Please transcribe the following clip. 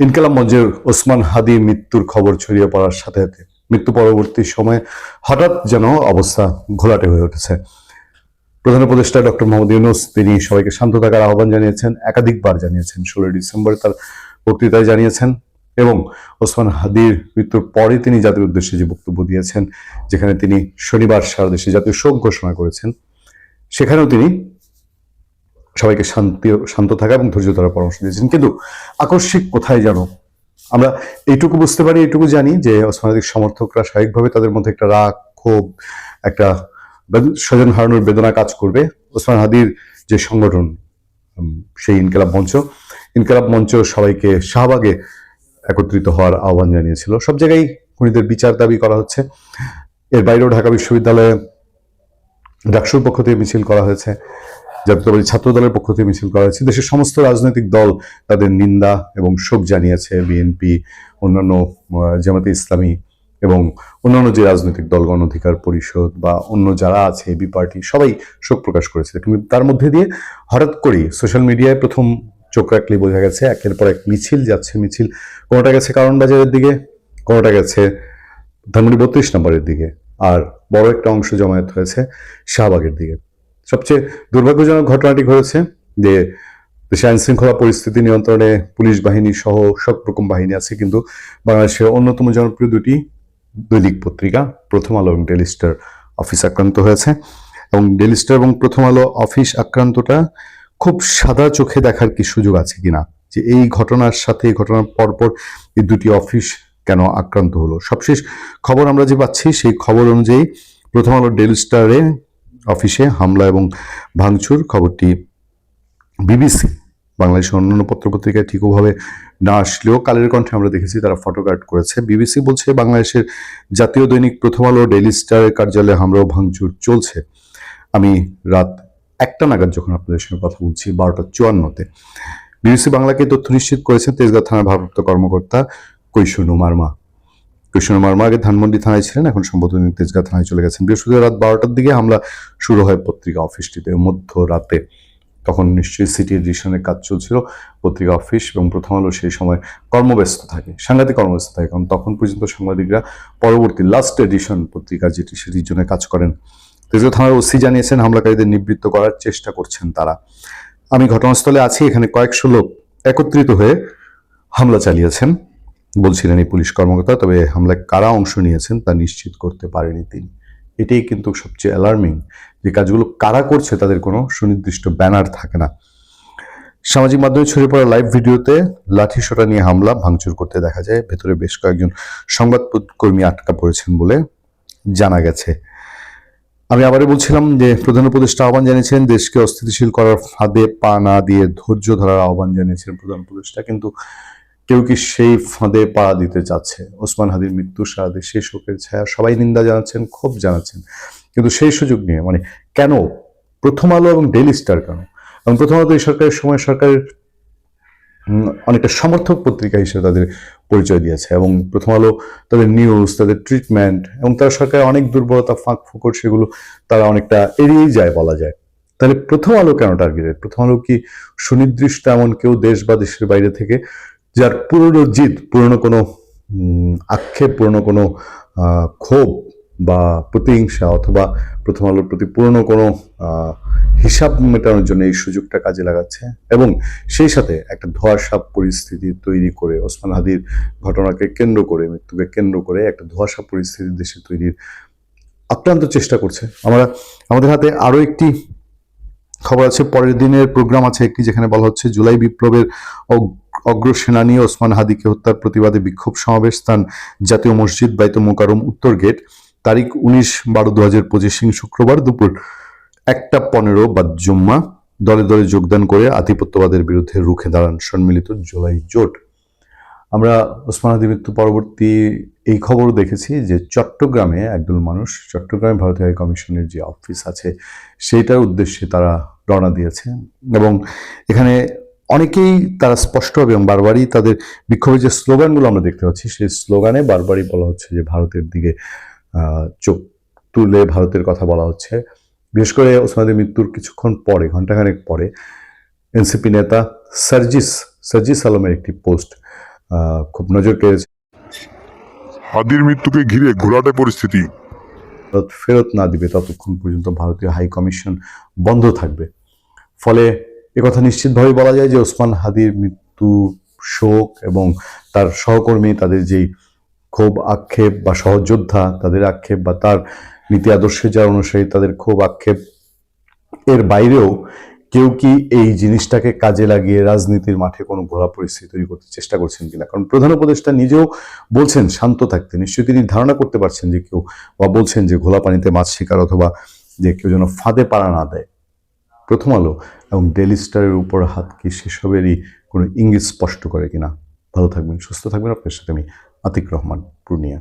ইনকালাম মঞ্জের ওসমান হাদির মৃত্যুর খবর ছড়িয়ে পড়ার সাথে সাথে মৃত্যু পরবর্তী সময়ে হঠাৎ যেন অবস্থা ঘোলাটে হয়ে উঠেছে। প্রধান উপদেষ্টা ডক্টর মোহাম্মদ ইউনুস, তিনি সবাইকে শান্ত থাকার আহ্বান জানিয়েছেন, একাধিকবার জানিয়েছেন। ষোলোই ডিসেম্বর তার বক্তৃতায় জানিয়েছেন এবং ওসমান হাদির মৃত্যুর পরে তিনি জাতির উদ্দেশ্যে যে বক্তব্য দিয়েছেন, যেখানে তিনি শনিবার সারা দেশে জাতীয় শোক ঘোষণা করেছেন, সেখানেও তিনি সবাইকে শান্তি, শান্ত থাকা এবং ধৈর্য ধরার পরামর্শ দিয়েছেন। কিন্তু আকস্মিক কোথায় যেন আমরা এইটুকু বুঝতে পারি, এইটুকু জানি যে ওসমান হাদির সমর্থকরা স্বাভাবিকভাবে তাদের মধ্যে একটা রাগ, ক্ষোভ, একটা স্বজন হারানোর বেদনা কাজ করবে। ওসমান হাদির যে সংগঠন সেই ইনকালাব মঞ্চ ইনকালাব মঞ্চ সবাইকে শাহবাগে একত্রিত হওয়ার আহ্বান জানিয়েছিল। সব জায়গায় খুনিদের বিচার দাবি করা হচ্ছে। এর বাইরেও ঢাকা বিশ্ববিদ্যালয়ে ডাকসুর পক্ষ থেকে মিছিল করা হয়েছে। জাতীয়তাবাদী ছাত্র দলের পক্ষ থেকে মিছিল করা হয়েছে। দেশের সমস্ত রাজনৈতিক দল তাদের নিন্দা এবং শোক জানিয়েছে। বিএনপি, অন্যান্য জামাতে ইসলামী এবং অন্যান্য যে রাজনৈতিক দল, গণ অধিকার পরিষদ বা অন্য যারা আছে বি পার্টি, সবাই শোক প্রকাশ করেছে। কিন্তু তার মধ্যে দিয়ে হঠাৎ করেই সোশ্যাল মিডিয়ায় প্রথম চোখ রাখলে বোঝা গেছে, একের পর এক মিছিল যাচ্ছে। মিছিল কোনোটা গেছে কারণ বাজারের দিকে, কোনোটা গেছে ধানমন্ডি বত্রিশ নম্বরের দিকে। আর বড় একটা অংশ জমায়েত হয়েছে শাহবাগের দিকে। সবচেয়ে দুর্ভাগ্যজনক ঘটনাটি ঘটেছে যে দেশে আইন শৃঙ্খলা পরিস্থিতি নিয়ন্ত্রণে পুলিশ বাহিনী সহ সব রকম বাহিনী আছে, কিন্তু বাংলাদেশের অন্যতম জনপ্রিয় দুটি দৈনিক পত্রিকা, প্রথম আলো এবং ডেলি স্টার অফিস আক্রান্ত হয়েছে। এবং ডেলি স্টার এবং প্রথম আলো অফিস আক্রান্তটা খুব সাদা চোখে দেখার কি সুযোগ আছে কিনা? যে এই ঘটনার সাথে, এই ঘটনার পরপর এই দুটি অফিস কেন আক্রান্ত হলো? সবশেষ খবর আমরা যে পাচ্ছি, সেই খবর অনুযায়ী প্রথম আলো ডেলি স্টারে অফিসে হামলা এবং ভাঙচুর, খবরটি বিবিসি, বাংলাদেশের অন্যান্য পত্রপত্রিকায় ঠিকভাবে না আসলেও কালের কণ্ঠে আমরা দেখেছি তারা ফটোকার্ড করেছে। বিবিসি বলছে, বাংলাদেশের জাতীয় দৈনিক প্রথম আলো, ডেইলি স্টারের কার্যালয়ে হামলা ও ভাঙচুর চলছে। আমি রাত একটা নাগাদ যখন আপনাদের সঙ্গে কথা বলছি, বারোটা চুয়ান্নতে। বিবিসি বাংলাকে তথ্য নিশ্চিত করেছেন তেজগাঁ থানার ভারপ্রাপ্ত কর্মকর্তা কৈশনু মার্মা কৃষ্ণ মার্মা আগে ধানমন্ডি থানায় ছিলেন, এখন সম্ভবত তিনি তেজগাঁ থানায় চলে গেছেন। বৃহস্পতিবার রাত বারোটার দিকে হামলা শুরু হয় পত্রিকা অফিসটিতে মধ্য রাতে তখন নিশ্চয়ই সিটি এডিশনের কাজ চলছিল, পত্রিকা অফিস এবং প্রথম আলো সেই সময় কর্মব্যস্ত থাকে, সাংঘাতিক কর্মব্যস্ত থাকে। কারণ তখন পর্যন্ত সাংবাদিকরা পরবর্তী লাস্ট এডিশন পত্রিকা যেটি সেটির জন্য কাজ করেন। তেজগাঁ থানার ওসি জানিয়েছেন, হামলাকারীদের নিবৃত্ত করার চেষ্টা করছেন তারা। আমি ঘটনাস্থলে আছি, এখানে কয়েকশো লোক একত্রিত হয়ে হামলা চালিয়েছেন। বলছিলেন এই পুলিশ কর্মকর্তা, তবে হামলায় কারা অংশ নিয়েছেন তা নিশ্চিত করতে পারেনি তিনি। এটাই কিন্তু সবচেয়ে অ্যালার্মিং যে কাজগুলো কারা করছে তাদের কোনো সুনির্দিষ্ট ব্যানার থাকে না। সামাজিক মাধ্যমে ছড়িয়ে পড়া লাইভ ভিডিওতে লাঠি সোটা নিয়ে হামলা, ভাঙচুর করতে দেখা যায়। ভেতরে বেশ কয়েকজন সংবাদ কর্মী আটকা পড়েছেন বলে জানা গেছে। আমি আবারও বলছিলাম যে প্রধান উপদেষ্টা আহ্বান জানিয়েছেন, দেশকে অস্থিতিশীল করার ফাঁদে পা না দিয়ে ধৈর্য ধরার আহ্বান জানিয়েছেন প্রধান উপদেষ্টা। কিন্তু কেউ কি সেই ফাঁদে পা দিতে চাচ্ছে? ওসমান হাদির মৃত্যু সারা দেশে শোকের ছায়া, সবাই নিন্দা জানাচ্ছেন, ক্ষোভ জানাচ্ছেন। কিন্তু সেই সুযোগ নিয়ে মানে কেন? প্রথম আলো এবং ডেলি স্টার কেন? এবং প্রথম আলো এই সরকারের সময় সরকারের অনেকটা সমর্থক পত্রিকা হিসেবে তাদের পরিচয় দিয়েছে এবং প্রথম আলো তাদের নিউজ তাদের ট্রিটমেন্ট এবং তারা সরকারের অনেক দুর্বলতা, ফাঁক, ফোকর সেগুলো তারা অনেকটা এড়িয়েই যায় বলা যায়। তাহলে প্রথম আলো কেন টার্গেটেড প্রথম আলো কি সুনির্দিষ্ট এমন কেউ দেশ বা দেশের বাইরে থেকে যার পুরনো জিদ, পুরনো কোনো আক্ষেপ, পুরনো কোনো ক্ষোভ বা প্রতিহিংসা অথবা প্রথম আলোর প্রতি পুরনো কোনো হিসাব মেটানোর জন্য এই সুযোগটা কাজে লাগাচ্ছে এবং সেই সাথে একটা ধোয়াশাপ পরিস্থিতি তৈরি করে ওসমান হাদির ঘটনাকে কেন্দ্র করে, মৃত্যুকে কেন্দ্র করে একটা ধোয়াশা পরিস্থিতি দেশে তৈরির আক্রান্ত চেষ্টা করছে। আমরা, আমাদের হাতে আরও একটি খবর আছে, পরের দিনের প্রোগ্রাম আছে একটি যেখানে বলা হচ্ছে জুলাই বিপ্লবের অগ্রসেনানী ওসমান হাদিকে হত্যার প্রতিবাদে বিক্ষোভ সমাবেশ স্থান জাতীয় মসজিদ বাইতুল মোকারম উত্তর গেট। তারিখ উনিশ বারো দু হাজার পঁচিশ শুক্রবার দুপুর একটা পনেরো বা জুম্মা। দলে দলে যোগদান করে আধিপত্যবাদের বিরুদ্ধে রুখে দাঁড়ান সম্মিলিত জুলাই জোট। আমরা ওসমান হাদি মৃত্যু পরবর্তী এই খবর দেখেছি যে চট্টগ্রামে একদল মানুষ, চট্টগ্রামে ভারতীয় হাই কমিশনের যে অফিস আছে, সেইটার উদ্দেশ্যে তারা রওনা দিয়েছে। এবং এখানে অনেকেই তারা স্পষ্টভাবে এবং বারবারই তাদের বিক্ষোভের যে স্লোগানগুলো আমরা দেখতে পাচ্ছি সেই স্লোগানে বারবারই বলা হচ্ছে যে ভারতের দিকে চোখ তুলে ভারতের কথা বলা হচ্ছে। বিশেষ করে ওসমানের মৃত্যুর কিছুক্ষণ পরে ঘন্টাখানেক পরে এনসিপি নেতা সার্জিস সার্জিস আলমের একটি পোস্ট খুব নজর কেড়েছে। হাদির মৃত্যুকে ঘিরে ঘোলাটে পরিস্থিতি। ফেরত না দিবে ততক্ষণ পর্যন্ত ভারতীয় হাই কমিশন বন্ধ থাকবে। ফলে একথা নিশ্চিতভাবে বলা যায় যে ওসমান হাদির মৃত্যু শোক এবং তার সহকর্মী, তাদের যেই ক্ষোভ, আক্ষেপ বা সহযোদ্ধা, তাদের আক্ষেপ বা তার নীতি আদর্শে যারা অনুসারী তাদের ক্ষোভ, আক্ষেপ, এর বাইরেও কেউ কি এই জিনিসটাকে কাজে লাগিয়ে রাজনীতির মাঠে কোনো ঘোরা পরিস্থিতি তৈরি করতে চেষ্টা করছেন কিনা? কারণ প্রধান উপদেষ্টা নিজেও বলছেন, শান্ত থাকতে। নিশ্চয়ই তিনি ধারণা করতে পারছেন যে কেউ বা বলছেন যে ঘোলা পানিতে মাছ শিকার অথবা যে কেউ যেন ফাঁদে পাড়া না দেয়। প্রথম আলো এবং ডেলি স্টারের উপর হাত কি সেসবেরই কোনো ইঙ্গিত স্পষ্ট করে কিনা? ভালো থাকবেন, সুস্থ থাকবেন। আপনার সাথে আমি আতিক রহমান, পূর্ণিয়া।